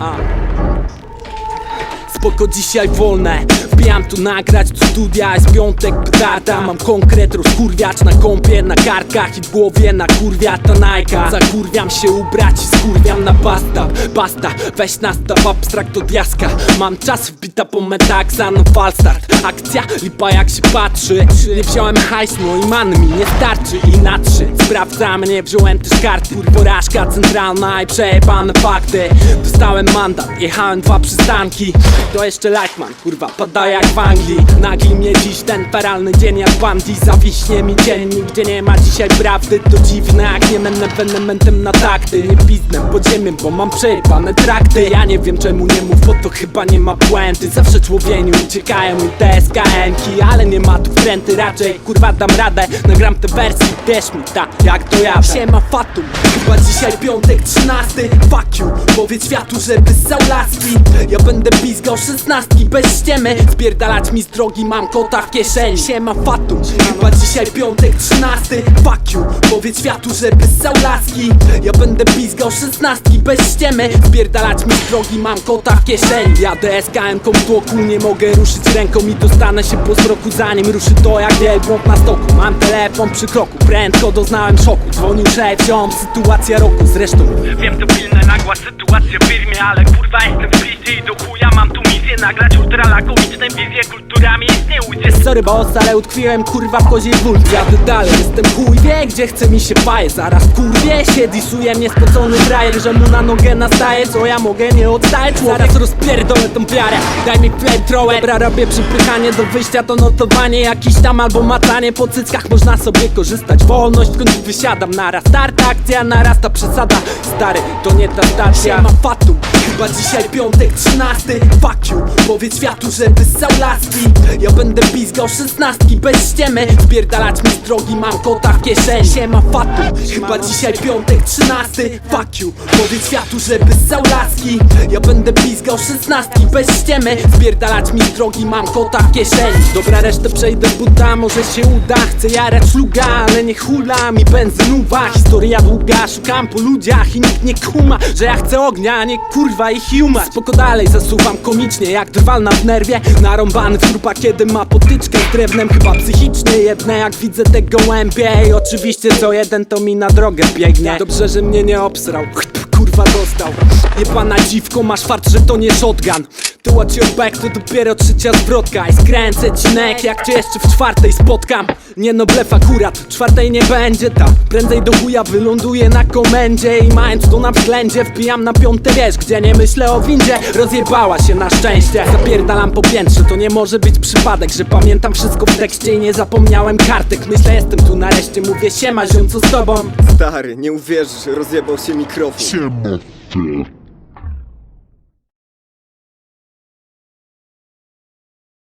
A. Spoko dzisiaj wolne Wbijam tu nagrać do studia Jest piątek petarda Mam konkret rozkurwiacz na kąpie Na karkach i w głowie na kurwia ta najka Zakurwiam się ubrać i skurwiam na basta Basta, weź nastaw abstrakt od jaska. Mam czas wbita po metaksa No falstart, akcja lipa jak się patrzy. Nie wziąłem hajs, no i man mi nie starczy. I na trzy, nie wziąłem też karty. Porażka centralna i przejebane fakty. Dostałem mandat, jechałem dwa przystanki. To jeszcze Lightman, kurwa, jak w Anglii. Nagli mnie dziś ten feralny dzień jak Bundy Zawiśnie mi dziennik, gdzie nie ma dzisiaj prawdy. To dziwne, jak nie będę ewenementem na takty. Nie piznę podziemiem, bo mam przejebane trakty. Ja nie wiem czemu nie mów, bo to chyba nie ma puenty. Zawsze człowieniu uciekają mi te SKM-ki Ale nie ma tu wkręty, raczej kurwa dam radę. Nagram te wersje, wiesz mi ta, jak to ja Siema Fatum, chyba dzisiaj piątek trzynasty. Fuck you, powiedz światu, żeby ssał laski Ja będę pizgał szesnastki bez ściemy Spierdalać mi z drogi, mam kota w kieszeni. Siema Fatum, chyba dzisiaj piątek trzynasty. You, powiedz światu, żeby ssał laski Ja będę pizgał szesnastki bez ściemy. Spierdalać mi z drogi, mam kota w kieszeni. Jadę SKM-ką w tłoku, nie mogę ruszyć ręką I dostanę się po zmroku, zanim ruszy to jak wielbłąd na stoku. Mam telefon przy kroku, prędko doznałem szoku. Dzwonił szef, sytuacja roku. Zresztą Wiem to pilna nagła sytuacja w firmie Ale kurwa jestem w i do Nagrać ultralakomiczne wizje kulturami ujdzie Sorry boss, ale utkwiłem kurwa w koziej wólce Jadę dalej, jestem chuj, wie gdzie chce mi się paje. Zaraz kurwie się disuje mnie spocony frajer Że mu na nogę nastaje, co ja mogę nie odstać Zaraz rozpierdolę tą wiarę, daj mi flamethrower Dobra, robię przypychanie do wyjścia, to notowanie Jakiś tam albo matanie po cyckach Można sobie korzystać, wolność końcu wysiadam. Naraz start, akcja, narasta przesada. Stary, to nie ta stacja. Siema fatum, chyba dzisiaj piątek trzynasty. Fuck you, powiedz światu, żeby ssał laski. Ja będę pizgał szesnastki bez ściemy. Spierdalać mi z drogi, mam kota w kieszeni. Siema fatum, chyba dzisiaj piątek trzynasty. Fuck you, powiedz światu, żeby ssał laski. Ja będę pizgał szesnastki bez ściemy. Spierdalać mi z drogi, mam kota w kieszeni. Dobra, resztę przejdę buta, może się uda. Chcę jarać szluga, ale nie hula mi benzynowa. Historia długa, szukam po ludziach i nikt nie kuma Że ja chcę ognia, a nie kurwa ich humor Spoko dalej, zasuwam komicznie jak drwal w nerwie. Narąbany w trupa, kiedy ma potyczkę z drewnem. Chyba psychicznie jedne, jak widzę te gołębie I oczywiście co jeden to mi na drogę biegnie. Dobrze, że mnie nie obsrał. Kurwa dostał. Jebana dziwko, masz fart, że to nie shotgun To watch your back, to dopiero trzecia zwrotka I skręcę cinek, jak cię jeszcze w czwartej spotkam Nie no blef akurat, czwartej nie będzie ta Prędzej do chuja wyląduję na komendzie I mając to na względzie, wbijam na piąte wiesz Gdzie nie myślę o windzie, rozjebała się na szczęście Zapierdalam po piętrze, to nie może być przypadek Że pamiętam wszystko w tekście i nie zapomniałem kartek Myślę, jestem tu nareszcie, mówię siema ziom, co z tobą? Stary, nie uwierzysz, rozjebał się mikrofon. Siema, ty.